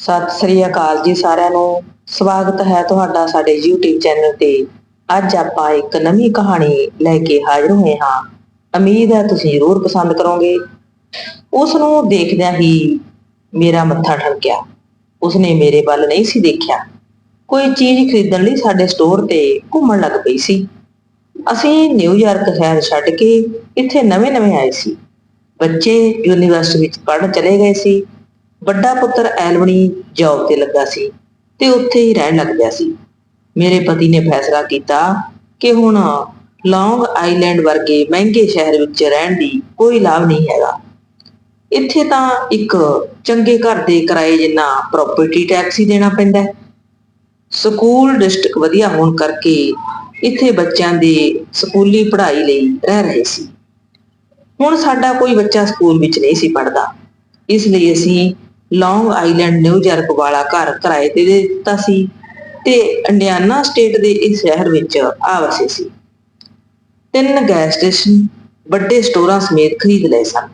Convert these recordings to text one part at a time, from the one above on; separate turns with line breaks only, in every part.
ਸਤਿ ਸ੍ਰੀ ਅਕਾਲ ਜੀ ਸਾਰਿਆਂ ਨੂੰ। ਸਵਾਗਤ ਹੈ ਤੁਹਾਡਾ ਸਾਡੇ YouTube ਚੈਨਲ ਤੇ। ਅੱਜ ਆਪਾਂ ਇੱਕ ਨਵੀਂ ਕਹਾਣੀ ਲੈ ਕੇ ਹਾਜ਼ਰ ਹੋਏ ਹਾਂ। ਉਮੀਦ ਹੈ ਤੁਸੀਂ ਜ਼ਰੂਰ ਪਸੰਦ ਕਰੋਗੇ। ਉਸ ਨੂੰ ਦੇਖਦਿਆਂ ਹੀ ਮੇਰਾ ਮੱਥਾ ਠਣਕਿਆ ਉਸਨੇ ਮੇਰੇ ਵੱਲ ਨਹੀਂ ਸੀ ਦੇਖਿਆ। ਕੋਈ ਚੀਜ਼ ਖਰੀਦਣ ਲਈ ਸਾਡੇ ਸਟੋਰ ਤੇ ਘੁੰਮਣ ਲੱਗ ਪਈ ਸੀ। ਅਸੀਂ ਨਿਊਯਾਰਕ ਸ਼ਹਿਰ ਛੱਡ ਕੇ ਇੱਥੇ ਨਵੇਂ-ਨਵੇਂ ਆਏ ਸੀ। ਬੱਚੇ ਯੂਨੀਵਰਸਿਟੀ ਵਿੱਚ ਪੜ੍ਹਨ ਚਲੇ ਗਏ ਸੀ। ਵੱਡਾ ਪੁੱਤਰ ਐਲਬਨੀ ਜੌਬ ਤੇ ਲੱਗਾ ਸੀ ਤੇ ਉੱਥੇ ਹੀ ਰਹਿਣ ਲੱਗ ਪਿਆ ਸੀ। ਮੇਰੇ ਪਤੀ ਨੇ ਫੈਸਲਾ ਕੀਤਾ ਕਿ ਹੁਣ ਲੌਂਗ ਆਈਲੈਂਡ ਵਰਗੇ ਮਹਿੰਗੇ ਸ਼ਹਿਰ ਵਿੱਚ ਰਹਿਣ ਦੀ ਕੋਈ ਲਾਭ ਨਹੀਂ ਹੈਗਾ। ਇੱਥੇ ਤਾਂ ਇੱਕ ਚੰਗੇ ਘਰ ਦੇ ਕਿਰਾਏ ਜਿੰਨਾ ਪ੍ਰਾਪਰਟੀ ਟੈਕਸ ਹੀ ਦੇਣਾ ਪੈਂਦਾ ਹੈ। ਸਕੂਲ ਡਿਸਟ੍ਰਿਕਟ ਵਧੀਆ ਹੋਣ ਕਰਕੇ ਇੱਥੇ ਬੱਚਿਆਂ ਦੇ ਸਕੂਲੀ ਪੜ੍ਹਾਈ ਲਈ ਰਹਿ ਰਹੇ ਸੀ। ਹੁਣ ਸਾਡਾ ਕੋਈ ਬੱਚਾ ਸਕੂਲ ਵਿੱਚ ਨਹੀਂ ਸੀ ਪੜ੍ਹਦਾ। ਇਸ ਲਈ ਅਸੀਂ ਲੌਂਗ ਆਈਲੈਂਡ ਨਿਊਯਾਰਕ ਵਾਲਾ ਘਰ ਕਿਰਾਏ ਤੇ ਦੇ ਦਿੱਤਾ ਸੀ ਤੇ ਇੰਡੀਆਨਾ ਸਟੇਟ ਦੇ ਇਸ ਸ਼ਹਿਰ ਵਿੱਚ ਆ ਵਸੇ ਸੀ। ਤਿੰਨ ਗੈਸ ਸਟੇਸ਼ਨ ਵੱਡੇ ਸਟੋਰਾਂ ਸਮੇਤ ਖਰੀਦ ਲਏ ਸਨ।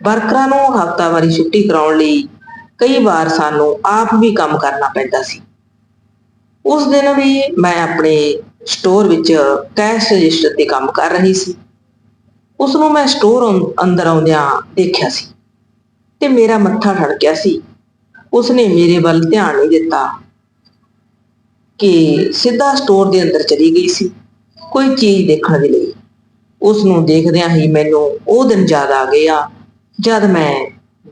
ਵਰਕਰਾਂ ਨੂੰ ਹਫ਼ਤਾਵਾਰੀ ਛੁੱਟੀ ਕਰਾਉਣ ਲਈ ਕਈ ਵਾਰ ਸਾਨੂੰ ਆਪ ਵੀ ਕੰਮ ਕਰਨਾ ਪੈਂਦਾ ਸੀ। ਉਸ ਦਿਨ ਵੀ ਮੈਂ ਆਪਣੇ ਸਟੋਰ ਵਿੱਚ ਕੈਸ਼ ਰਜਿਸਟਰ ਤੇ ਕੰਮ ਕਰ ਰਹੀ ਸੀ। ਉਸ ਨੂੰ ਮੈਂ ਸਟੋਰ ਅੰਦਰ ਆਉਂਦਿਆਂ ਦੇਖਿਆ ਸੀ। ਤੇ ਮੇਰਾ ਮੱਥਾ ਠੜਕਿਆ ਸੀ। ਉਸਨੇ ਮੇਰੇ ਵੱਲ ਧਿਆਨ ਨਹੀਂ ਦਿੱਤਾ ਕਿ ਸਿੱਧਾ ਸਟੋਰ ਦੇ ਅੰਦਰ ਚਲੀ ਗਈ ਸੀ, ਕੋਈ ਚੀਜ਼ ਦੇਖਣ ਦੇ ਲਈ। ਉਸ ਨੂੰ ਦੇਖਦਿਆਂ ਹੀ ਮੈਨੂੰ ਉਹ ਦਿਨ ਯਾਦ ਆ ਗਿਆ, ਜਦ ਮੈਂ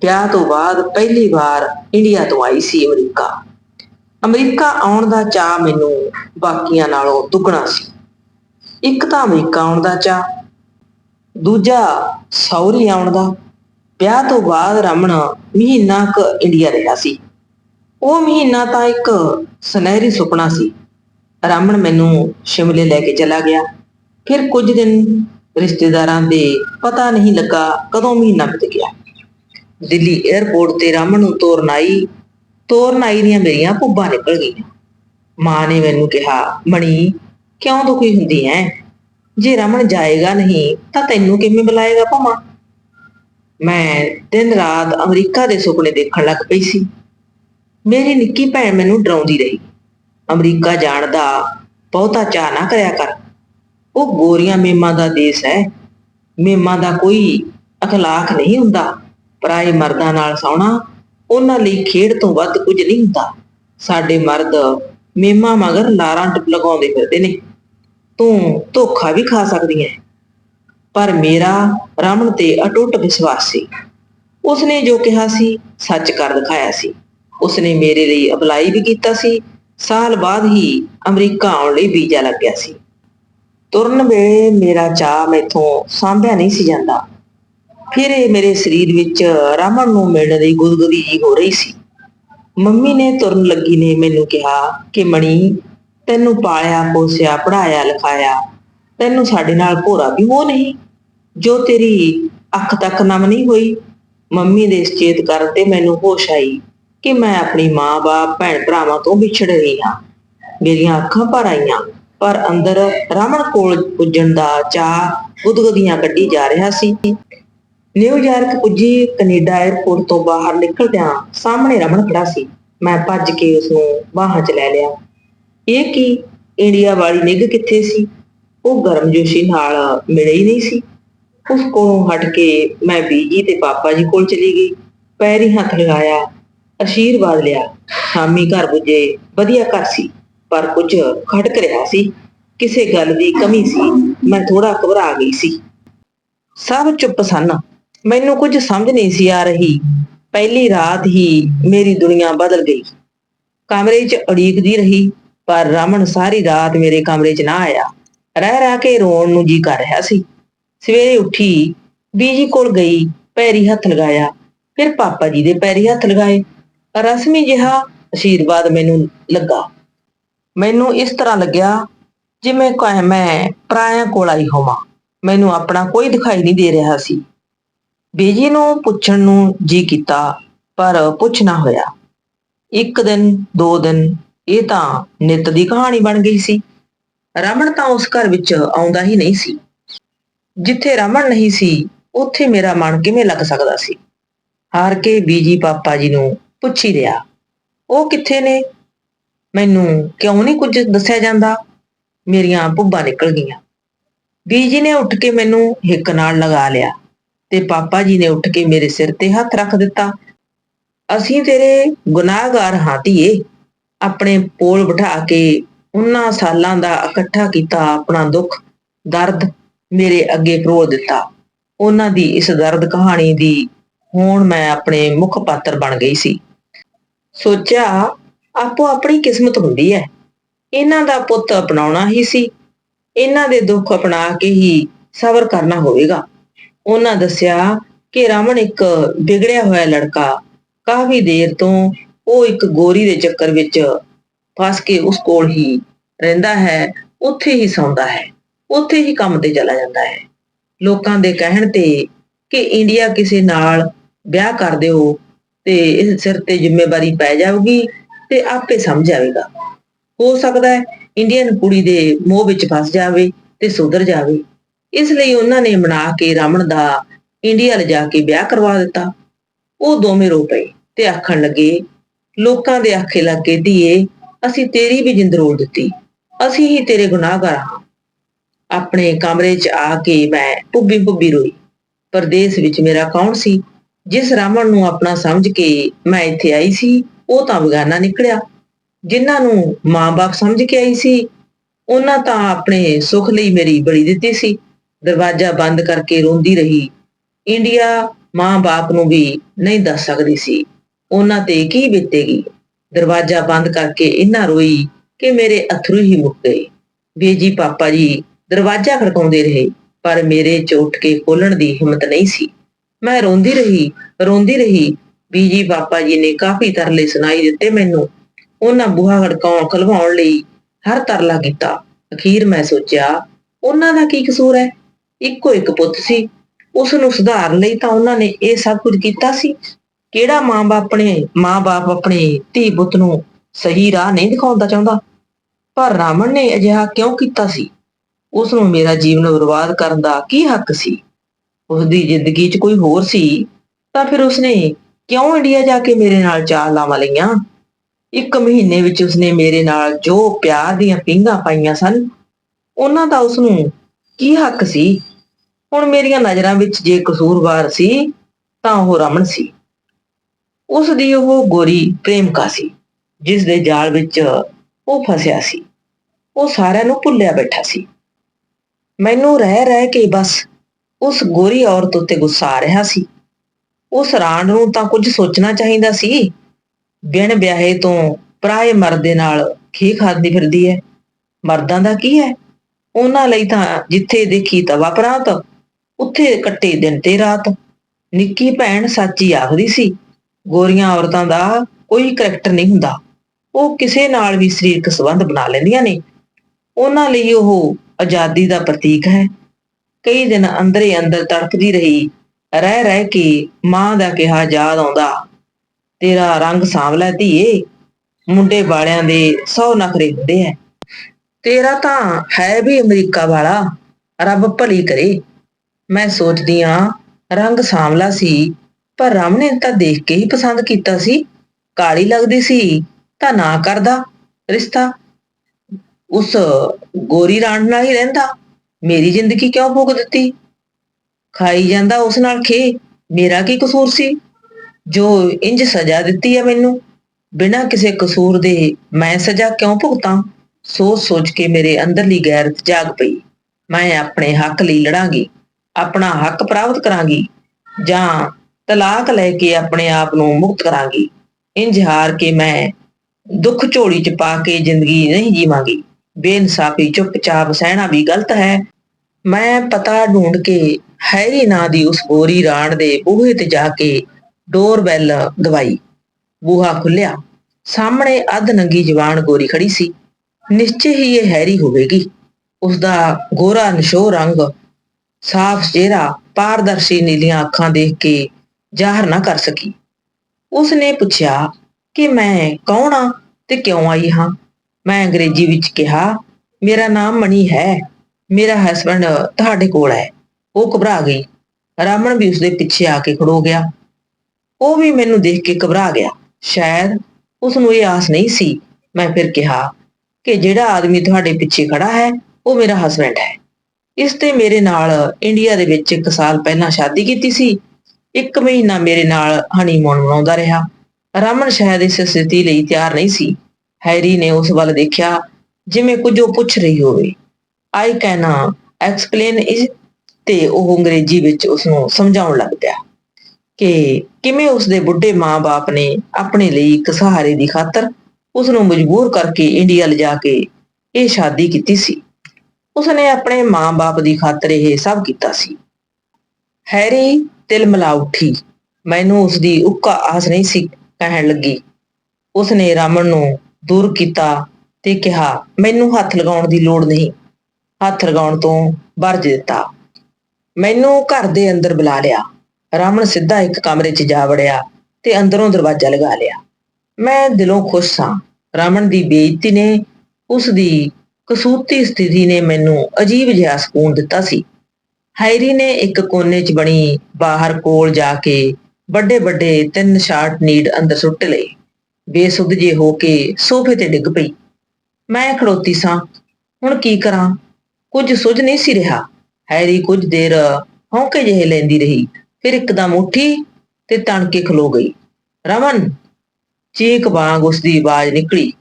ਵਿਆਹ ਤੋਂ ਬਾਅਦ ਪਹਿਲੀ ਵਾਰ ਇੰਡੀਆ ਤੋਂ ਆਈ ਸੀ ਅਮਰੀਕਾ। ਅਮਰੀਕਾ ਆਉਣ ਦਾ ਚਾਹ ਮੈਨੂੰ ਬਾਕੀਆਂ ਨਾਲੋਂ ਦੁੱਗਣਾ ਸੀ। ਇੱਕ ਤਾਂ ਅਮਰੀਕਾ ਆਉਣ ਦਾ ਚਾਹ ਦੂਜਾ ਸੌਰੀ ਆਉਣ ਦਾ। ਵਿਆਹ ਤੋਂ ਬਾਅਦ ਰਮਨ ਮਹੀਨਾ ਕੁ ਇੰਡੀਆ ਰਿਹਾ ਸੀ। ਉਹ ਮਹੀਨਾ ਤਾਂ ਇੱਕ ਸੁਨਹਿਰੀ ਸੁਪਨਾ ਸੀ। ਰਮਣ ਮੈਨੂੰ ਸ਼ਿਮਲੇ ਲੈ ਕੇ ਚਲਾ ਗਿਆ। ਫਿਰ ਕੁਝ ਦਿਨ ਰਿਸ਼ਤੇਦਾਰਾਂ ਦੇ ਪਤਾ ਨਹੀਂ ਲੱਗਾ ਕਦੋਂ ਮਹੀਨਾ ਬੀਤ ਗਿਆ। ਦਿੱਲੀ 에ਅਰਪੋਰਟ ਤੇ ਰਮਨ ਨੂੰ ਤੋਰਨ ਆਈ ਤੋਰਨ ਆਈ ਦੀਆਂ ਮੇਰੀਆਂ ਭੁੱਬਾਂ ਨਿਕਲ ਗਈਆਂ। ਮਾਂ ਨੇ ਮੈਨੂੰ ਕਿਹਾ, ਮਣੀ, ਕਿਉਂ ਦੁਖੀ ਹੁੰਦੀ ਐ ਜੇ ਰਮਨ ਜਾਏਗਾ ਨਹੀਂ ਤਾਂ ਤੈਨੂੰ ਕਿਵੇਂ ਬੁਲਾਏਗਾ ਭਮਾ ਮੈਂ ਦਿਨ ਰਾਤ ਅਮਰੀਕਾ ਦੇ ਸੁਪਨੇ ਦੇਖਣ ਲੱਗ ਪਈ ਸੀ। ਮੇਰੀ ਨਿੱਕੀ ਭੈਣ ਮੈਨੂੰ ਡਰਾਉਂਦੀ ਰਹੀ। ਅਮਰੀਕਾ ਜਾਣ ਦਾ ਬਹੁਤਾ ਚਾਹ ਨਾ ਕਰਿਆ ਕਰ। ਉਹ ਗੋਰੀਆਂ ਮੇਮਾਂ ਦਾ ਦੇਸ਼ ਹੈ। ਮੇਮਾਂ ਦਾ ਕੋਈ ਅਖਲਾਕ ਨਹੀਂ ਹੁੰਦਾ। ਪਰਾਏ ਮਰਦਾਂ ਨਾਲ ਸੌਣਾ ਉਹਨਾਂ ਲਈ ਖੇਡ ਤੋਂ ਵੱਧ ਕੁਝ ਨਹੀਂ ਹੁੰਦਾ। ਸਾਡੇ ਮਰਦ ਮੇਮਾਂ ਮਗਰ ਲਾਰਾਂ ਟਿਪ ਲਗਾਉਂਦੇ ਫਿਰਦੇ ਨੇ। ਤੂੰ ਧੋਖਾ ਵੀ ਖਾ ਸਕਦੀ ਹੈ ਪਰ ਮੇਰਾ ਰਮਨ ਤੇ ਅਟੁੱਟ ਵਿਸ਼ਵਾਸ ਸੀ। ਉਸਨੇ ਜੋ ਕਿਹਾ ਸੀ, ਸੱਚ ਕਰ ਦਿਖਾਇਆ ਸੀ। ਉਸਨੇ ਮੇਰੇ ਲਈ ਅਪਲਾਈ ਵੀ ਕੀਤਾ ਸੀ। ਸਾਲ ਬਾਅਦ ਹੀ ਅਮਰੀਕਾ ਆਉਣ ਲਈ ਵੀਜ਼ਾ ਲੱਗ ਗਿਆ ਸੀ। ਤੁਰਨ ਵੇਲੇ ਮੇਰਾ ਚਾਹ ਮੈਥੋਂ ਸਾਂਭਿਆ ਨਹੀਂ ਸੀ ਜਾਂਦਾ। ਫਿਰ ਇਹ ਮੇਰੇ ਸਰੀਰ ਵਿੱਚ ਰਮਨ ਨੂੰ ਮਿਲਣ ਦੀ ਗੁਦਗੁਦੀ ਜੀ ਹੋ ਰਹੀ ਸੀ। ਮੰਮੀ ਨੇ ਤੁਰਨ ਲੱਗੀ ਨੇ ਮੈਨੂੰ ਕਿਹਾ ਕਿ, ਮਣੀ, ਤੈਨੂੰ ਪਾਲਿਆ ਪੋਸਿਆ ਪੜਾਇਆ ਲਿਖਾਇਆ, ਤੈਨੂੰ ਸਾਡੇ ਨਾਲ ਭੋਰਾ ਵੀ ਹੋ ਨਹੀਂ। ਜੋ ਤੇਰੀ ਅੱਖ ਤੱਕ ਨਮ ਨਹੀਂ ਹੋਈ, ਮੰਮੀ ਦੇ ਇਸ ਚੇਤ ਕਰਨ ਤੇ ਮੈਨੂੰ ਹੋਸ਼ ਆਈ ਕਿ ਮੈਂ ਆਪਣੀ ਮਾਂ-ਬਾਪ ਭੈਣ ਭਰਾਵਾਂ ਤੋਂ ਵਿਛੜ ਰਹੀ ਹਾਂ। ਮੇਰੀਆਂ ਅੱਖਾਂ ਭਰ ਆਈਆਂ, ਪਰ ਅੰਦਰ ਰਮਨ ਕੋਲ ਪੁੱਜਣ ਦਾ ਚਾਹ ਗੁਦਗੁਦੀਆਂ ਕੱਢੀ ਜਾ ਰਿਹਾ ਸੀ। ਨਿਊਯਾਰਕ ਪੁੱਜੀ ਕੈਨੇਡਾ 에ਅਰਪੋਰਟ ਤੋਂ ਬਾਹਰ ਨਿਕਲਦਿਆਂ ਸਾਹਮਣੇ ਰਮਨ ਖੜਾ ਸੀ। ਮੈਂ ਭੱਜ ਕੇ ਉਸ ਨੂੰ ਬਾਹਾਂ 'ਚ ਲੈ ਲਿਆ। ਇਹ ਕੀ? ਇੰਡੀਆ ਵਾਲੀ ਨਿੱਘ ਕਿੱਥੇ ਸੀ? ਉਹ ਗਰਮਜੋਸ਼ੀ ਨਾਲ ਮਿਲੇ ਹੀ ਨਹੀਂ ਸੀ। ਉਸ ਕੋਲੋਂ ਹਟ ਕੇ ਮੈਂ ਬੀਜੀ ਤੇ ਪਾਪਾ ਜੀ ਕੋਲ ਚਲੀ ਗਈ। ਪੈਰੀ ਹੱਥ ਲਗਾਇਆ, ਅਸ਼ੀਰਵਾਦ ਲਿਆ। ਸ਼ਾਮੀ ਘਰ ਪੁੱਜੇ, ਵਧੀਆ ਘਰ ਸੀ, ਪਰ ਕੁਝ ਖਟਕ ਰਿਹਾ ਸੀ। ਕਿਸੇ ਗੱਲ ਦੀ ਕਮੀ ਸੀ, ਮੈਂ ਥੋੜਾ ਘਬਰਾ ਗਈ ਸੀ। ਸਭ ਚੁੱਪ ਸਨ। ਮੈਨੂੰ ਕੁਝ ਸਮਝ ਨਹੀਂ ਸੀ ਆ ਰਹੀ। ਪਹਿਲੀ ਰਾਤ ਹੀ ਮੇਰੀ ਦੁਨੀਆ ਬਦਲ ਗਈ। ਕਮਰੇ 'ਚ ਉਡੀਕਦੀ ਰਹੀ, ਪਰ ਰਮਨ ਸਾਰੀ ਰਾਤ ਮੇਰੇ ਕਮਰੇ 'ਚ ਨਾ ਆਇਆ। ਰਹਿ ਰਹਿ ਕੇ ਰੋਣ ਨੂੰ ਜੀ ਕਰ ਰਿਹਾ ਸੀ। ਸਵੇਰੇ ਉੱਠੀ, ਬੀਜੀ ਕੋਲ ਗਈ, ਪੈਰੀ ਹੱਥ ਲਗਾਇਆ। ਫਿਰ ਪਾਪਾ ਜੀ ਦੇ ਪੈਰੀ ਹੱਥ ਲਗਾਏ। ਰਸਮੀ ਜਿਹਾ ਆਸ਼ੀਰਵਾਦ ਮੈਨੂੰ ਲੱਗਾ। ਮੈਨੂੰ ਇਸ ਤਰ੍ਹਾਂ ਲੱਗਿਆ ਜਿਵੇਂ ਕੋਈ ਮੈਂ ਪਰਾਇਆ ਕੋਲ ਆਈ ਹੋਵਾਂ। ਮੈਨੂੰ ਆਪਣਾ ਕੋਈ ਦਿਖਾਈ ਨਹੀਂ ਦੇ ਰਿਹਾ ਸੀ। ਬੀਜੀ ਨੂੰ ਪੁੱਛਣ ਨੂੰ ਜੀ ਕੀਤਾ, ਪਰ ਪੁੱਛ ਨਾ ਹੋਇਆ। ਇੱਕ ਦਿਨ, ਦੋ ਦਿਨ, ਇਹ ਤਾਂ ਨਿੱਤ ਦੀ ਕਹਾਣੀ ਬਣ ਗਈ ਸੀ। ਰਮਨ ਤਾਂ ਉਸ ਘਰ ਵਿੱਚ ਆਉਂਦਾ ਹੀ ਨਹੀਂ ਸੀ। ਜਿੱਥੇ ਰਮਣ ਨਹੀਂ ਸੀ, ਉੱਥੇ ਮੇਰਾ ਮਨ ਕਿਵੇਂ ਲੱਗ ਸਕਦਾ ਸੀ? ਹਾਰ ਕੇ ਬੀਜੀ ਪਾਪਾ ਜੀ ਨੂੰ ਪੁੱਛੀ ਰਿਹਾ, ਉਹ ਕਿੱਥੇ ਨੇ? ਮੈਨੂੰ ਕਿਉਂ ਨਹੀਂ ਕੁਝ ਦੱਸਿਆ ਜਾਂਦਾ? ਮੇਰੀਆਂ ਭੁੱਬਾਂ ਨਿਕਲ ਗਈਆਂ। ਬੀਜੀ ਨੇ ਉੱਠ ਕੇ ਮੈਨੂੰ ਹਿੱਕ ਨਾਲ ਲਗਾ ਲਿਆ ਤੇ ਪਾਪਾ ਜੀ ਨੇ ਉੱਠ ਕੇ ਮੇਰੇ ਸਿਰ ਤੇ ਹੱਥ ਰੱਖ ਦਿੱਤਾ। ਅਸੀਂ ਤੇਰੇ ਗੁਨਾਹਗਾਰ ਹਾਂ ਧੀਏ। ਆਪਣੇ ਕੋਲ ਬਿਠਾ ਕੇ ਉਹਨਾਂ ਸਾਲਾਂ ਦਾ ਇਕੱਠਾ ਕੀਤਾ ਆਪਣਾ ਦੁੱਖ, ਦਰਦ ਮੇਰੇ ਅੱਗੇ ਫਰੋਲ ਦਿੱਤਾ। ਉਹਨਾਂ ਦੀ ਇਸ ਦਰਦ ਕਹਾਣੀ ਦੀ ਹੁਣ ਮੈਂ ਆਪਣੇ ਮੁੱਖ ਪਾਤਰ ਬਣ ਗਈ ਸੀ। ਸੋਚਿਆ, ਆਪੋ ਆਪਣੀ ਕਿਸਮਤ ਹੁੰਦੀ ਹੈ ਇਹਨਾਂ ਦਾ ਪੁੱਤ ਅਪਣਾਉਣਾ ਹੀ ਸੀ। ਇਹਨਾਂ ਦੇ ਦੁੱਖ ਅਪਣਾ ਕੇ ਹੀ ਸਬਰ ਕਰਨਾ ਹੋਵੇਗਾ। ਉਹਨਾਂ ਦੱਸਿਆ ਕਿ ਰਮਨ ਇੱਕ ਵਿਗੜਿਆ ਹੋਇਆ ਲੜਕਾ ਕਾਫੀ ਦੇਰ ਤੋਂ ਉਹ ਇੱਕ ਗੋਰੀ ਦੇ ਚੱਕਰ ਵਿੱਚ ਫਸ ਕੇ ਉਸ ਕੋਲ ਹੀ ਰਹਿੰਦਾ ਹੈ, ਉੱਥੇ ਹੀ ਸੌਂਦਾ ਹੈ। ਉੱਥੇ ਹੀ ਕੰਮ ਤੇ ਚਲਾ ਜਾਂਦਾ ਹੈ। ਲੋਕਾਂ ਦੇ ਕਹਿਣ ਤੇ ਕਿ ਇੰਡੀਆ ਕਿਸੇ ਨਾਲ ਵਿਆਹ ਕਰ ਦਿਓ ਤੇ ਇਸ ਸਿਰ ਤੇ ਜ਼ਿੰਮੇਵਾਰੀ ਪੈ ਜਾਊਗੀ ਤੇ ਆਪੇ ਸਮਝ ਆਵੇਗਾ। ਹੋ ਸਕਦਾ ਹੈ ਇੰਡੀਅਨ ਕੁੜੀ ਦੇ ਮੋਹ ਵਿੱਚ ਫਸ ਜਾਵੇ ਤੇ ਸੁਧਰ ਜਾਵੇ। ਇਸ ਲਈ ਉਹਨਾਂ ਨੇ ਮਨਾ ਕੇ ਰਾਮਣ ਦਾ ਇੰਡੀਆ ਲਿਜਾ ਕੇ ਵਿਆਹ ਕਰਵਾ ਦਿੱਤਾ। ਉਹ ਦੋਵੇਂ ਰੋ ਪਏ ਤੇ ਆਖਣ ਲੱਗੇ, ਲੋਕਾਂ ਦੇ ਆਖੇ ਲੱਗੇ ਧੀਏ, ਅਸੀਂ ਤੇਰੀ ਵੀ ਜਿੰਦ ਰੋਲ ਦਿੱਤੀ। ਅਸੀਂ ਹੀ ਤੇਰੇ ਗੁਨਾਹਗਾਰ ਹਾਂ। ਆਪਣੇ ਕਮਰੇ 'ਚ ਆ ਕੇ ਮੈਂ ਭੁੱਬੀ ਭੁੱਬੀ ਰੋਈ। ਪਰਦੇਸ ਵਿੱਚ ਮੇਰਾ ਕੌਣ ਸੀ? ਜਿਸ ਰਾਮਣ ਨੂੰ ਆਪਣਾ ਸਮਝ ਕੇ ਮੈਂ ਇੱਥੇ ਆਈ ਸੀ, ਉਹ ਤਾਂ ਬਗਾਨਾ ਨਿਕਲਿਆ। ਜਿਨ੍ਹਾਂ ਨੂੰ ਮਾਂ-ਬਾਪ ਸਮਝ ਕੇ ਆਈ ਸੀ, ਉਹਨਾਂ ਤਾਂ ਆਪਣੇ ਸੁੱਖ ਲਈ ਮੇਰੀ ਬਲੀ ਦਿੱਤੀ ਸੀ। ਦਰਵਾਜ਼ਾ ਬੰਦ ਕਰਕੇ ਰੋਂਦੀ ਰਹੀ। ਇੰਡੀਆ ਮਾਂ-ਬਾਪ ਨੂੰ ਵੀ ਨਹੀਂ ਦੱਸ ਸਕਦੀ ਸੀ। ਉਹਨਾਂ ਤੇ ਕੀ ਬੀਤੇਗੀ? ਦਰਵਾਜ਼ਾ ਬੰਦ ਕਰਕੇ ਇਹਨਾਂ ਰੋਈ ਕਿ ਮੇਰੇ ਅਥਰੂ ਹੀ ਮੁੱਕ ਗਏ। ਬੇਜੀ ਪਾਪਾ ਜੀ ਦਰਵਾਜ਼ਾ ਖੜਕਾਉਂਦੇ ਰਹੇ, ਪਰ ਮੇਰੇ ਚ ਉੱਠ ਕੇ ਖੋਲਣ ਦੀ ਹਿੰਮਤ ਨਹੀਂ ਸੀ। ਮੈਂ ਰੋਂਦੀ ਰਹੀ ਰੋਂਦੀ ਰਹੀ ਬੀਜੀ ਬਾਪਾ ਜੀ ਨੇ ਕਾਫੀ ਤਰਲੇ ਸੁਣਾਈ ਦਿੱਤੇ ਮੈਨੂੰ। ਉਹਨਾਂ ਬੂਹਾ ਖੜਕਾਉਣ, ਖਲਵਾਉਣ ਲਈ ਹਰ ਤਰਲਾ ਕੀਤਾ। ਅਖੀਰ ਮੈਂ ਸੋਚਿਆ, ਉਹਨਾਂ ਦਾ ਕੀ ਕਸੂਰ ਹੈ? ਇੱਕੋ ਇੱਕ ਪੁੱਤ ਸੀ। ਉਸ ਨੂੰ ਸੁਧਾਰਨ ਲਈ ਤਾਂ ਉਹਨਾਂ ਨੇ ਇਹ ਸਭ ਕੁਝ ਕੀਤਾ ਸੀ। ਕਿਹੜਾ ਮਾਂ-ਬਾਪ ਆਪਣੇ ਮਾਂ-ਬਾਪ ਆਪਣੇ ਧੀ ਪੁੱਤ ਨੂੰ ਸਹੀ ਰਾਹ ਨਹੀਂ ਦਿਖਾਉਂਦਾ ਚਾਹੁੰਦਾ? ਪਰ ਰਾਵਣ ਨੇ ਅਜਿਹਾ ਕਿਉਂ ਕੀਤਾ ਸੀ? ਉਸ ਨੂੰ ਮੇਰਾ ਜੀਵਨ ਬਰਬਾਦ ਕਰਨ ਦਾ ਕੀ ਹੱਕ ਸੀ? ਉਸ ਦੀ ਜ਼ਿੰਦਗੀ 'ਚ ਕੋਈ ਹੋਰ ਸੀ? ਤਾਂ ਫਿਰ ਉਸਨੇ ਕਿਉਂ ਇੰਡੀਆ ਜਾ ਕੇ ਮੇਰੇ ਨਾਲ ਚਾਲ ਲਾਵਾਂ ਲਈਆਂ? ਇੱਕ ਮਹੀਨੇ ਵਿੱਚ ਉਸਨੇ ਮੇਰੇ ਨਾਲ ਜੋ ਪਿਆਰ ਦੀਆਂ ਪਿੰਗਾਂ ਪਾਈਆਂ ਸਨ, ਉਹਨਾਂ ਦਾ ਉਸ ਨੂੰ ਕੀ ਹੱਕ ਸੀ? ਹੁਣ ਮੇਰੀਆਂ ਨਜ਼ਰਾਂ ਵਿੱਚ ਜੇ ਕਸੂਰਵਾਰ ਸੀ, ਤਾਂ ਉਹ ਰਮਨ ਸੀ। ਉਸ ਦੀ ਉਹ ਗੋਰੀ ਪ੍ਰੇਮਕਾ ਸੀ ਜਿਸ ਦੇ ਜਾਲ ਵਿੱਚ ਉਹ ਫਸਿਆ ਸੀ। ਉਹ ਸਾਰਿਆਂ ਨੂੰ ਭੁੱਲਿਆ ਬੈਠਾ ਸੀ। ਮੈਨੂੰ ਰਹਿ ਰਹਿ ਕੇ ਬਸ ਉਸ ਗੋਰੀ ਔਰਤ ਉੱਤੇ ਗੁੱਸਾ ਆ ਰਿਹਾ ਸੀ। ਉਸ ਰਾਂਡ ਨੂੰ ਤਾਂ ਕੁਝ ਸੋਚਣਾ ਚਾਹੀਦਾ ਸੀ। ਬਿਨ ਵਿਆਹੇ ਤੋਂ ਪਰਾਏ ਮਰਦ ਨਾਲ ਖੀ ਖਾਦੀ ਫਿਰਦੀ ਹੈ ਮਰਦਾਂ ਦਾ ਕੀ ਹੈ ਉਹਨਾਂ ਲਈ ਤਾਂ ਜਿੱਥੇ ਦੇਖੀ ਤਵਾ ਪਰਾਤ, ਉੱਥੇ ਕੱਟੇ ਦਿਨ ਤੇ ਰਾਤ। ਨਿੱਕੀ ਭੈਣ ਸੱਚੀ ਆਖਦੀ ਸੀ, ਗੋਰੀਆਂ ਔਰਤਾਂ ਦਾ ਕੋਈ ਕਰੈਕਟਰ ਨਹੀਂ ਹੁੰਦਾ। ਉਹ ਕਿਸੇ ਨਾਲ ਵੀ ਸਰੀਰਕ ਸੰਬੰਧ ਬਣਾ ਲੈਂਦੀਆਂ ਨੇ। ਉਹਨਾਂ ਲਈ ਉਹ ਆਜ਼ਾਦੀ ਦਾ ਪ੍ਰਤੀਕ ਹੈ। ਕਈ ਦਿਨ ਅੰਦਰੇ ਅੰਦਰ ਤੜਪਦੀ ਰਹੀ। ਰਹਿ ਰਹਿ ਕੇ ਮਾਂ ਦਾ ਕਿਹਾ, ਯਾਦ ਆਉਂਦਾ। ਤੇਰਾ ਰੰਗ ਸਾਂਵਲਾ ਧੀਏ। ਮੁੰਡੇ ਵਾਲਿਆਂ ਦੇ ਸੌ ਨਖਰੇ ਹੁੰਦੇ ਐ। ਤੇਰਾ ਤਾਂ ਹੈ ਵੀ ਅਮਰੀਕਾ ਵਾਲਾ। ਰੱਬ ਭਲੀ ਕਰੇ। ਮੈਂ ਸੋਚਦੀ ਆ, ਰੰਗ ਸਾਂਵਲਾ ਸੀ, ਪਰ ਰਾਮ ਨੇ ਤਾਂ ਦੇਖ ਕੇ ਹੀ ਪਸੰਦ ਕੀਤਾ ਸੀ। ਕਾਲੀ ਲੱਗਦੀ ਸੀ, ਤਾਂ ਨਾ ਕਰਦਾ। ਰਿਸ਼ਤਾ ਉਸ ਗੋਰੀ ਰਾਂਡ ਨਾਲ ਹੀ ਰਹਿੰਦਾ ਮੇਰੀ ਜ਼ਿੰਦਗੀ ਕਿਉਂ ਫੂਕ ਦਿੱਤੀ ਖਾਈ ਜਾਂਦਾ ਉਸ ਨਾਲ ਖੇ ਮੇਰਾ ਕੀ ਕਸੂਰ ਸੀ ਜੋ ਇੰਜ ਸਜ਼ਾ ਦਿੱਤੀ ਹੈ ਮੈਨੂੰ ਬਿਨਾਂ ਕਿਸੇ ਕਸੂਰ ਦੇ ਮੈਂ ਸਜ਼ਾ ਕਿਉਂ ਭੁਗਤਾਂ ਸੋਚ ਸੋਚ ਕੇ ਮੇਰੇ ਅੰਦਰਲੀ ਗੈਰਤ ਜਾਗ ਪਈ ਮੈਂ ਆਪਣੇ ਹੱਕ ਲਈ ਲੜਾਂਗੀ ਆਪਣਾ ਹੱਕ ਪ੍ਰਾਪਤ ਕਰਾਂਗੀ ਜਾਂ ਤਲਾਕ ਲੈ ਕੇ ਆਪਣੇ ਆਪ ਨੂੰ ਮੁਕਤ ਕਰਾਂਗੀ ਇੰਜ ਹਾਰ ਕੇ ਮੈਂ ਦੁੱਖ ਝੋਲੀ ਚ ਪਾ ਕੇ ਜ਼ਿੰਦਗੀ ਨਹੀਂ ਜੀਵਾਂਗੀ ਬੇਇਨਸਾਫੀ, ਚੁੱਪਚਾਪ ਸਹਿਣਾ ਵੀ ਗਲਤ ਹੈ। ਮੈਂ ਪਤਾ ਢੂੰਡ ਕੇ ਹੈਰੀ ਨਾਂ ਦੀ ਉਸ ਗੋਰੀ ਰਾਣ ਦੇ ਬੂਹੇ ਤੇ ਜਾ ਕੇ ਡੋਰ ਡੋਰਬੈਲ ਦਵਾਈ ਬੂਹਾ ਖੁੱਲਿਆ ਸਾਹਮਣੇ ਅੱਧ ਨੰਗੀ ਜਵਾਨ ਗੋਰੀ ਖੜੀ ਸੀ। ਨਿਸ਼ਚੈ ਹੀ ਇਹ ਹੈਰੀ ਹੋਵੇਗੀ। ਉਸ ਦਾ ਗੋਰਾ ਨਸ਼ੋ ਰੰਗ ਸਾਫ਼ ਚਿਹਰਾ, ਪਾਰਦਰਸ਼ੀ ਨੀਲੀਆਂ ਅੱਖਾਂ ਦੇਖ ਕੇ ਜ਼ਾਹਰ ਨਾ ਕਰ ਸਕੀ। ਉਸ ਨੇ ਪੁੱਛਿਆ ਕਿ ਮੈਂ ਕੌਣ ਆ ਤੇ ਕਿਉਂ ਆਈ ਹਾਂ? ਮੈਂ ਅੰਗਰੇਜ਼ੀ ਵਿੱਚ ਕਿਹਾ, ਮੇਰਾ ਨਾਮ ਮਣੀ ਹੈ। ਮੇਰਾ ਹਸਬੰਡ ਤੁਹਾਡੇ ਕੋਲ ਹੈ। ਉਹ ਘਬਰਾ ਗਈ। ਰਾਮਣ ਵੀ ਉਸਦੇ ਪਿੱਛੇ ਆ ਕੇ ਖੜੋ ਗਿਆ। ਉਹ ਵੀ ਮੈਨੂੰ ਦੇਖ ਕੇ ਘਬਰਾ ਗਿਆ। ਸ਼ਾਇਦ ਉਸ ਨੂੰ ਇਹ ਆਸ ਨਹੀਂ ਸੀ। ਮੈਂ ਫਿਰ ਕਿਹਾ ਕਿ ਜਿਹੜਾ ਆਦਮੀ ਤੁਹਾਡੇ ਪਿੱਛੇ ਖੜਾ ਹੈ, ਉਹ ਮੇਰਾ ਹਸਬੈਂਡ ਹੈ। ਇਸ ਤੇ ਮੇਰੇ ਨਾਲ ਇੰਡੀਆ ਦੇ ਵਿੱਚ ਇੱਕ ਸਾਲ ਪਹਿਲਾਂ ਸ਼ਾਦੀ ਕੀਤੀ ਸੀ। ਇੱਕ ਮਹੀਨਾ ਮੇਰੇ ਨਾਲ ਹਨੀਮੂਨ ਮਨਾਉਂਦਾ ਰਿਹਾ। ਰਮਨ ਸ਼ਾਇਦ ਇਸ ਸਥਿਤੀ ਲਈ ਤਿਆਰ ਨਹੀਂ ਸੀ। ਹੈਰੀ ਨੇ ਉਸ ਵੱਲ ਦੇਖਿਆ ਜਿਵੇਂ ਕੁਝ ਉਹ ਪੁੱਛ ਰਹੀ ਹੋਵੇ। ਆਈ ਕੈਨ ਐਕਸਪਲੇਨ ਇਸ ਤੇ ਉਹ ਅੰਗਰੇਜ਼ੀ ਵਿੱਚ ਉਸ ਨੂੰ ਸਮਝਾਉਣ ਲੱਗ ਪਿਆ ਕਿ ਕਿਵੇਂ ਉਸ ਦੇ ਬੁੱਢੇ ਮਾਂ-ਬਾਪ ਨੇ ਆਪਣੇ ਲਈ ਇੱਕ ਸਹਾਰੇ ਦੀ ਖਾਤਰ ਉਸ ਨੂੰ ਮਜਬੂਰ ਕਰਕੇ ਇੰਡੀਆ ਲਿਜਾ ਕੇ ਇਹ ਸ਼ਾਦੀ ਕੀਤੀ ਸੀ। ਉਸ ਨੇ ਆਪਣੇ ਮਾਂ-ਬਾਪ ਦੀ ਖਾਤਰ ਇਹ ਸਭ ਕੀਤਾ ਸੀ। ਹੈਰੀ ਤਿਲਮਲਾ ਉੱਠੀ। ਮੈਨੂੰ ਉਸ ਦੀ ਉੱਕਾ ਆਸ ਨਹੀਂ ਸੀ, ਕਹਿਣ ਲੱਗੀ। ਉਸ ਨੇ ਰਾਮਨ ਨੂੰ ਦੂਰ ਕੀਤਾ ਤੇ ਕਿਹਾ, ਮੈਨੂੰ ਹੱਥ ਲਗਾਉਣ ਦੀ ਲੋੜ ਨਹੀਂ। ਹੱਥ ਲਗਾਉਣ ਤੋਂ ਵਰਜ ਦਿੱਤਾ। ਮੈਨੂੰ ਘਰ ਦੇ ਅੰਦਰ ਬੁਲਾ ਲਿਆ। ਰਾਮਨ ਸਿੱਧਾ ਇੱਕ ਕਮਰੇ 'ਚ ਜਾ ਵੜਿਆ ਤੇ ਅੰਦਰੋਂ ਦਰਵਾਜ਼ਾ ਲਗਾ ਲਿਆ। ਮੈਂ ਦਿਲੋਂ ਖੁਸ਼ ਸਾਂ। ਰਾਮਨ ਦੀ ਬੇਇੱਜ਼ਤੀ ਨੇ ਉਸ ਦੀ ਕਸੂਤੀ ਸਥਿਤੀ ਨੇ ਮੈਨੂੰ ਅਜੀਬ ਜਿਹਾ ਸਕੂਨ ਦਿੱਤਾ ਸੀ। ਹੈਰੀ ਨੇ ਇੱਕ ਕੋਨੇ 'ਚ ਬਣੀ ਬਾਹਰ ਕੋਲ ਜਾ ਕੇ ਵੱਡੇ ਵੱਡੇ ਤਿੰਨ ਸ਼ਾਰਟ ਨੀਡ ਅੰਦਰ ਸੁੱਟ ਲਏ। ਬੇਸੁੱਧ ਜੇ ਹੋ ਕੇ ਸੋਫੇ ਤੇ ਡਿੱਗ ਪਈ। ਮੈਂ ਖੜੋਤੀ ਸਾਂ, ਹੁਣ ਕੀ ਕਰਾਂ? ਕੁਝ ਸੁੱਝ ਨਹੀਂ ਸੀ ਰਿਹਾ। ਹੈਰੀ ਕੁਝ ਦੇਰ ਹੌਂਕੇ ਜਿਹੇ ਲੈਂਦੀ ਰਹੀ, ਫਿਰ ਇੱਕਦਮ ਉੱਠੀ ਤੇ ਤਣ ਕੇ ਖਲੋ ਗਈ। ਰਮਨ! ਚੀਕ ਵਾਂਗ ਉਸ ਦੀ ਆਵਾਜ਼ ਨਿਕਲੀ।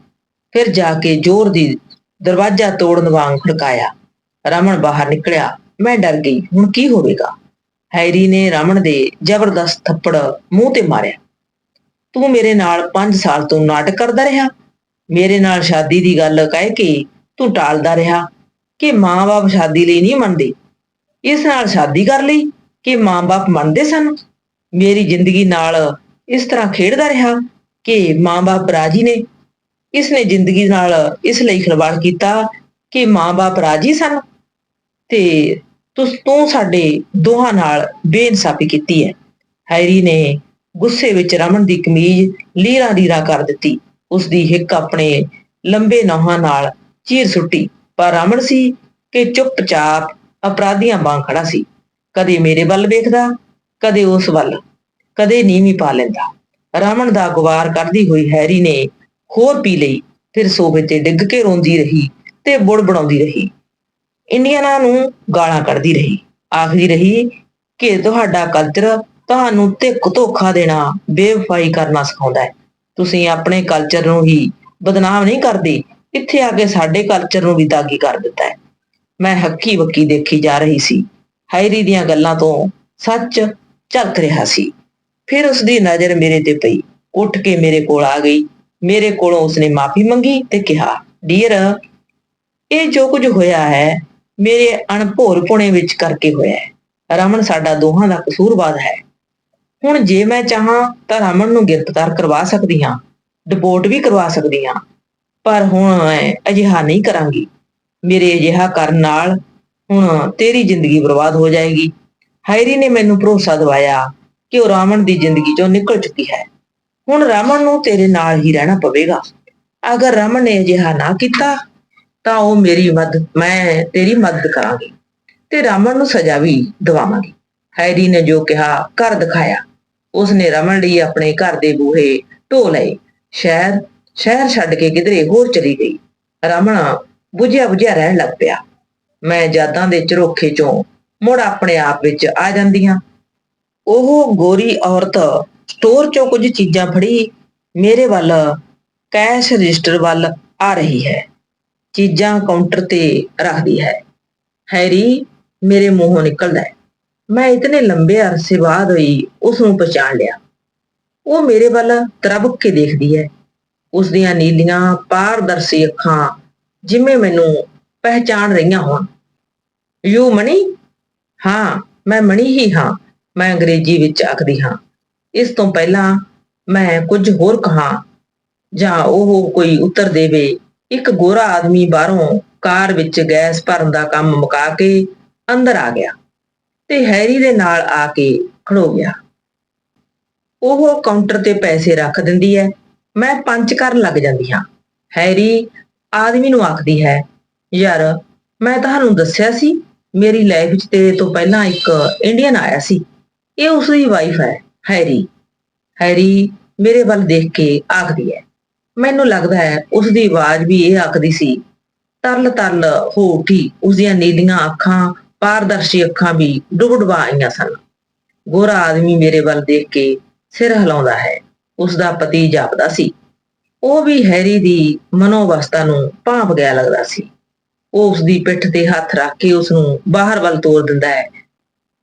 ਫਿਰ ਜਾ ਕੇ ਜ਼ੋਰ ਦੀ ਦਰਵਾਜ਼ਾ ਤੋੜਨ ਵਾਂਗ ਖੜਕਾਇਆ। ਰਮਨ ਬਾਹਰ ਨਿਕਲਿਆ। ਮੈਂ ਡਰ ਗਈ। ਹੁਣ ਕੀ ਹੋਵੇਗਾ? ਹੈਰੀ ਨੇ ਰਮਨ ਦੇ ਜ਼ਬਰਦਸਤ ਥੱਪੜ ਮੂੰਹ ਤੇ ਮਾਰਿਆ। ਤੂੰ ਮੇਰੇ ਨਾਲ 5 ਸਾਲ ਤੋਂ ਨਾਟਕ ਕਰਦਾ ਰਿਹਾ। ਮੇਰੇ ਨਾਲ ਸ਼ਾਦੀ ਦੀ ਗੱਲ ਕਹਿ ਕੇ ਤੂੰ ਟਾਲਦਾ ਰਿਹਾ ਕਿ ਮਾਂ-ਬਾਪ ਸ਼ਾਦੀ ਲਈ ਨਹੀਂ ਮੰਨਦੇ। ਇਸ ਨਾਲ ਸ਼ਾਦੀ ਕਰ ਲਈ ਕਿ ਮਾਂ-ਬਾਪ ਮੰਨਦੇ ਸਨ। ਮੇਰੀ ਜ਼ਿੰਦਗੀ ਨਾਲ ਇਸ ਤਰ੍ਹਾਂ ਖੇਡਦਾ ਰਿਹਾ ਕਿ ਮਾਂ-ਬਾਪ ਰਾਜੀ ਨੇ। ਇਸ ਨੇ ਜ਼ਿੰਦਗੀ ਨਾਲ ਇਸ ਲਈ ਖਿਲਵਾੜ ਕੀਤਾ ਕਿ ਮਾਂ-ਬਾਪ ਰਾਜੀ ਸਨ ਤੇ ਤੁਸ, ਤੂੰ ਸਾਡੇ ਦੋਹਾਂ ਨਾਲ ਬੇਇਨਸਾਫੀ ਕੀਤੀ ਹੈ। ਹੈਰੀ ਨੇ ਗੁੱਸੇ ਵਿੱਚ ਰਮਨ ਦੀ ਕਮੀਜ਼ ਲੀਰਾਂ ਲੀਰਾਂ ਕਰ ਦਿੱਤੀ। ਉਸ ਦੀ ਹਿੱਕ ਆਪਣੇ ਲੰਬੇ ਨੌਹਾਂ ਨਾਲ ਚੀਰ ਸੁੱਟੀ। ਪਰ ਰਮਨ ਸੀ ਕਿ ਚੁੱਪਚਾਪ ਅਪਰਾਧੀਆਂ ਵਾਂਗ ਖੜਾ ਸੀ। ਕਦੇ ਮੇਰੇ ਵੱਲ ਵੇਖਦਾ, ਕਦੇ ਉਸ ਵੱਲ, ਕਦੇ ਨੀਵੀਂ ਪਾ ਲੈਂਦਾ। ਰਮਨ ਦਾ ਗੁਵਾਰ ਕਰਦੀ ਹੋਈ ਹੈਰੀ ਨੇ ਹੋਰ ਪੀ ਲਈ, ਫਿਰ ਸੋਫੇ ਤੇ ਡਿੱਗ ਕੇ ਰੋਂਦੀ ਰਹੀ ਤੇ ਬੁੜ ਬਣਾਉਂਦੀ ਰਹੀ। ਇੰਡੀਅਨਾਂ ਨੂੰ ਗਾਲਾਂ ਕੱਢਦੀ ਰਹੀ। ਆਖਦੀ ਰਹੀ ਕਿ ਤੁਹਾਡਾ ਕਲਚਰ ਤੁਹਾਨੂੰ ਧਿੱਕ ਧੋਖਾ ਦੇਣਾ, ਬੇਵਫਾਈ ਕਰਨਾ ਸਿਖਾਉਂਦਾ ਹੈ। ਤੁਸੀਂ ਆਪਣੇ ਕਲਚਰ ਨੂੰ ਹੀ ਬਦਨਾਮ ਨਹੀਂ ਕਰਦੇ, ਇੱਥੇ ਆ ਕੇ ਸਾਡੇ ਕਲਚਰ ਨੂੰ ਵੀ ਦਾਗੀ ਕਰ ਦਿੱਤਾ ਹੈ। ਮੈਂ ਹੱਕੀ ਬੱਕੀ ਦੇਖੀ ਜਾ ਰਹੀ ਸੀ। ਹੈਰੀ ਦੀਆਂ ਗੱਲਾਂ ਤੋਂ ਸੱਚ ਝਲਕ ਰਿਹਾ ਸੀ। ਫਿਰ ਉਸ ਦੀ ਨਜ਼ਰ ਮੇਰੇ ਤੇ ਪਈ। ਉੱਠ ਕੇ ਮੇਰੇ ਕੋਲ ਆ ਗਈ। ਮੇਰੇ ਕੋਲੋਂ ਉਸਨੇ ਮਾਫੀ ਮੰਗੀ ਤੇ ਕਿਹਾ ਡੀਅਰ ਇਹ ਜੋ ਕੁਝ ਹੋਇਆ ਹੈ, ਮੇਰੇ ਅਣਭੋਰ ਪੁਣੇ ਵਿੱਚ ਕਰਕੇ ਹੋਇਆ ਹੈ। ਰਮਨ ਸਾਡਾ ਦੋਹਾਂ ਦਾ ਕਸੂਰਵਾਦ ਹੈ। ਹੁਣ ਜੇ ਮੈਂ ਚਾਹਾਂ ਤਾਂ ਰਮਨ ਨੂੰ ਗ੍ਰਿਫਤਾਰ ਕਰਵਾ ਸਕਦੀ ਹਾਂ ਡਿਪੋਰਟ ਵੀ ਕਰਵਾ ਸਕਦੀ ਹਾਂ, ਪਰ ਹੁਣ ਮੈਂ ਅਜਿਹਾ ਨਹੀਂ ਕਰਾਂਗੀ। ਮੇਰੇ ਅਜਿਹਾ ਕਰਨ ਨਾਲ ਹੁਣ ਤੇਰੀ ਜ਼ਿੰਦਗੀ ਬਰਬਾਦ ਹੋ ਜਾਏਗੀ। ਹੈਰੀ ਨੇ ਮੈਨੂੰ ਭਰੋਸਾ ਦਿਵਾਇਆ ਕਿ ਉਹ ਰਾਮਨ ਦੀ ਜ਼ਿੰਦਗੀ ਚੋਂ ਨਿਕਲ ਚੁੱਕੀ ਹੈ। ਹੁਣ ਰਾਮਨ ਨੂੰ ਤੇਰੇ ਨਾਲ ਹੀ ਰਹਿਣਾ ਪਵੇਗਾ। ਅਗਰ ਰਾਮਨ ਨੇ ਅਜਿਹਾ ਨਾ ਕੀਤਾ, ਤਾਂ ਉਹ ਮੇਰੀ ਮਦਦ ਮੈਂ ਤੇਰੀ ਮਦਦ ਕਰਾਂਗੀ ਤੇ ਰਾਮਨ ਨੂੰ ਸਜ਼ਾ ਵੀ ਦਿਵਾਵਾਂਗੀ। ਹੈਰੀ ਨੇ ਜੋ ਕਿਹਾ ਕਰ ਦਿਖਾਇਆ। ਉਸਨੇ ਰਮਨ ਲਈ ਆਪਣੇ ਘਰ ਦੇ ਬੂਹੇ ਢੋ ਲਏ। ਸ਼ਹਿਰ ਸ਼ਹਿਰ ਛੱਡ ਕੇ ਕਿਧਰੇ ਹੋਰ ਚਲੀ ਗਈ। ਰਮਨ ਬੁਝਿਆ ਬੁਝਿਆ ਰਹਿਣ ਲੱਗ ਪਿਆ। ਮੈਂ ਯਾਦਾਂ ਦੇ ਝਰੋਖੇ ਚੋਂ ਮੁੜ ਆਪਣੇ ਆਪ ਵਿੱਚ ਆ ਜਾਂਦੀਆਂ ਉਹ ਗੋਰੀ ਔਰਤ ਸਟੋਰ ਚੋਂ ਕੁਝ ਚੀਜ਼ਾਂ ਫੜੀ ਮੇਰੇ ਵੱਲ ਕੈਸ਼ ਰਜਿਸਟਰ ਵੱਲ ਆ ਰਹੀ ਹੈ। ਚੀਜ਼ਾਂ ਕਾਊਂਟਰ ਤੇ ਰੱਖਦੀ ਹੈ। ਹੈਰੀ, ਮੇਰੇ ਮੂੰਹੋਂ ਨਿਕਲਦਾ ਹੈ। ਮੈਂ ਇਤਨੇ ਲੰਬੇ ਅਰਸੇ ਬਾਅਦ ਹੋਈ ਉਸ ਨੂੰ ਪਛਾਣ ਲਿਆ। ਉਹ ਮੇਰੇ ਵੱਲ ਤਰਬਕ ਕੇ ਦੇਖਦੀ ਹੈ। ਉਸ ਦੀਆਂ ਨੀਲੀਆਂ ਪਾਰਦਰਸ਼ੀ ਅੱਖਾਂ ਜਿਵੇਂ ਮੈਨੂੰ ਪਹਿਚਾਣ ਰਹੀਆਂ ਹੋਣ। ਯੂ ਮਣੀ ਹਾਂ, ਮੈਂ ਮਣੀ ਹੀ ਹਾਂ, ਮੈਂ ਅੰਗਰੇਜ਼ੀ ਵਿੱਚ ਆਖਦੀ ਹਾਂ। ਇਸ ਤੋਂ ਪਹਿਲਾਂ ਮੈਂ ਕੁਝ ਹੋਰ ਕਹਾ, ਜਾਂ ਉਹ ਕੋਈ ਉੱਤਰ ਦੇਵੇ। ਇੱਕ ਗੋਰਾ ਆਦਮੀ ਬਾਹਰੋਂ ਕਾਰ ਵਿੱਚ ਗੈਸ ਭਰਨ ਦਾ ਕੰਮ ਮੁਕਾ ਕੇ ਅੰਦਰ ਆ ਗਿਆ। ਤੇ ਹੈਰੀ ਦੇ ਨਾਲ ਆ ਕੇ ਖੜੋ ਗਿਆ। ਉਹ ਕਾਊਂਟਰ ਤੇ ਪੈਸੇ ਰੱਖ ਦਿੰਦੀ ਹੈ। ਮੈਂ ਪੰਚ ਕਰਨ ਲੱਗ ਜਾਂਦੀ ਹਾਂ। ਹੈਰੀ ਆਦਮੀ ਨੂੰ ਆਖਦੀ ਹੈ, ਯਾਰ, ਮੈਂ ਤੁਹਾਨੂੰ ਦੱਸਿਆ ਸੀ, ਮੇਰੀ ਲਾਈਫ 'ਚ ਤੇਰੇ ਤੋਂ ਪਹਿਲਾਂ ਇੱਕ ਇੰਡੀਅਨ ਆਇਆ ਸੀ। ਇਹ ਉਸ ਦੀ ਵਾਈਫ ਹੈ, ਹੈਰੀ। ਹੈਰੀ ਮੇਰੇ ਵੱਲ ਦੇਖ ਕੇ ਆਖਦੀ ਹੈ। ਮੈਨੂੰ ਲੱਗਦਾ ਹੈ ਉਸ ਦੀ ਆਵਾਜ਼ ਵੀ ਇਹ ਆਖਦੀ ਸੀ ਤਰਲ ਤਰਲ ਹੋ ਉੱਠੀ ਉਸ ਦੀਆਂ ਨੀਲੀਆਂ ਅੱਖਾਂ ਪਾਰਦਰਸ਼ੀ ਅੱਖਾਂ ਵੀ ਡੁਬਡੁਬਾ ਆਈਆਂ ਸਨ। ਗੋਰਾ ਆਦਮੀ ਮੇਰੇ ਵੱਲ ਦੇਖ ਕੇ ਸਿਰ ਹਿਲਾਉਂਦਾ ਹੈ। ਉਸ ਦਾ ਪਤੀ ਜਾਪਦਾ ਸੀ। ਉਹ ਵੀ ਹੈਰੀ ਦੀ ਮਨੋਵਸਤਾ ਨੂੰ ਭਾਂਪ ਗਿਆ ਲੱਗਦਾ ਸੀ। ਉਹ ਉਸ ਦੀ ਪਿੱਠ ਤੇ ਹੱਥ ਰੱਖ ਕੇ ਉਸ ਨੂੰ ਬਾਹਰ ਵੱਲ ਤੋਰ ਦਿੰਦਾ ਹੈ।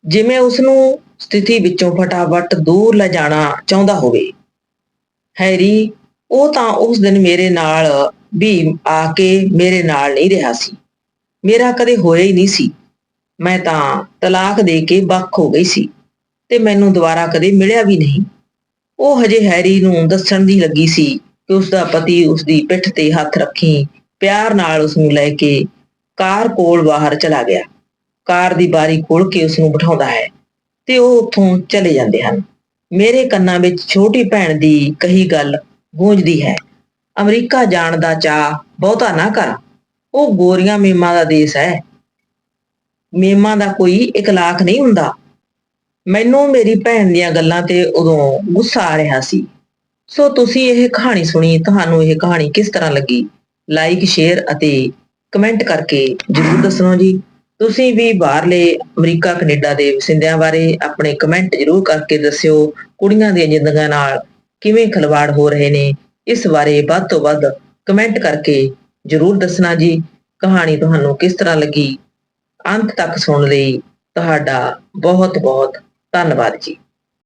ਜਿਵੇਂ ਉਸ ਨੂੰ ਸਥਿਤੀ ਵਿੱਚੋਂ ਫਟਾਫਟ ਦੂਰ ਲੈ ਜਾਣਾ ਚਾਹੁੰਦਾ ਹੋਵੇ। ਹੈਰੀ, ਉਹ ਤਾਂ ਉਸ ਦਿਨ ਮੇਰੇ ਨਾਲ ਵੀ ਆ ਕੇ ਮੇਰੇ ਨਾਲ ਨਹੀਂ ਰਿਹਾ ਸੀ। ਮੇਰਾ ਕਦੇ ਹੋਇਆ ਹੀ ਨਹੀਂ ਸੀ। ਮੈਂ ਤਾਂ ਤਲਾਕ ਦੇ ਕੇ ਵੱਖ ਹੋ ਗਈ ਸੀ ਤੇ ਮੈਨੂੰ ਦੁਬਾਰਾ ਕਦੇ ਮਿਲਿਆ ਵੀ ਨਹੀਂ। ਉਹ ਹਜੇ ਹੈਰੀ ਨੂੰ ਦੱਸਣ ਦੀ ਲੱਗੀ ਸੀ ਕਿ ਉਸ ਦਾ ਪਤੀ ਉਸ ਦੀ ਪਿੱਠ ਤੇ ਹੱਥ ਰੱਖੀ ਪਿਆਰ ਨਾਲ ਉਸ ਨੂੰ ਲੈ ਕੇ ਕਾਰ ਕੋਲ ਬਾਹਰ ਚਲਾ ਗਿਆ। ਕਾਰ ਦੀ ਬਾਰੀ ਖੋਲ ਕੇ ਉਸ ਨੂੰ ਬਿਠਾਉਂਦਾ ਹੈ ਤੇ ਉਹ ਉੱਥੋਂ ਚਲੇ ਜਾਂਦੇ ਹਨ। ਮੇਰੇ ਕੰਨਾਂ ਵਿੱਚ ਛੋਟੀ ਭੈਣ ਦੀ ਕਹੀ ਗੱਲ ਗੂੰਜਦੀ ਹੈ, ਅਮਰੀਕਾ ਜਾਣ ਦਾ ਚਾਹ ਬਹੁਤਾ ਨਾ ਕਰ, ਉਹ ਗੋਰੀਆਂ ਮੇਮਾਂ ਦਾ ਦੇਸ਼ ਹੈ। ਮੇਮਾਂ ਦਾ ਕੋਈ ਇਕਲਾਕ ਨਹੀਂ ਹੁੰਦਾ। ਮੈਨੂੰ ਮੇਰੀ ਭੈਣ ਦੀਆਂ ਗੱਲਾਂ ਤੇ ਉਦੋਂ ਗੁੱਸਾ ਆ ਰਿਹਾ ਸੀ। ਸੋ ਤੁਸੀਂ ਇਹ ਕਹਾਣੀ ਸੁਣੀ, ਤੁਹਾਨੂੰ ਇਹ ਕਹਾਣੀ ਕਿਸ ਤਰ੍ਹਾਂ ਲੱਗੀ? ਲਾਈਕ ਸ਼ੇਅਰ ਅਤੇ ਕਮੈਂਟ ਕਰਕੇ ਜਰੂਰ ਦੱਸਣਾ ਜੀ। ਤੁਸੀਂ ਵੀ ਬਾਹਰਲੇ ਅਮਰੀਕਾ, ਕੈਨੇਡਾ ਦੇ ਵਸਿੰਦਿਆਂ ਬਾਰੇ ਆਪਣੇ ਕਮੈਂਟ ਜਰੂਰ ਕਰਕੇ ਦੱਸਿਓ। ਕੁੜੀਆਂ ਦੀਆਂ ਜ਼ਿੰਦਗੀਆਂ ਨਾਲ ਕਿਵੇਂ ਖਿਲਵਾੜ ਹੋ ਰਹੇ ਨੇ, ਇਸ ਬਾਰੇ ਵੱਧ ਤੋਂ ਵੱਧ ਕਮੈਂਟ ਕਰਕੇ ਜਰੂਰ ਦੱਸਣਾ ਜੀ। ਕਹਾਣੀ ਤੁਹਾਨੂੰ ਕਿਸ ਤਰ੍ਹਾਂ ਲੱਗੀ? ਅੰਤ ਤੱਕ ਸੁਣਨ ਲਈ ਤੁਹਾਡਾ ਬਹੁਤ ਬਹੁਤ ਧੰਨਵਾਦ ਜੀ।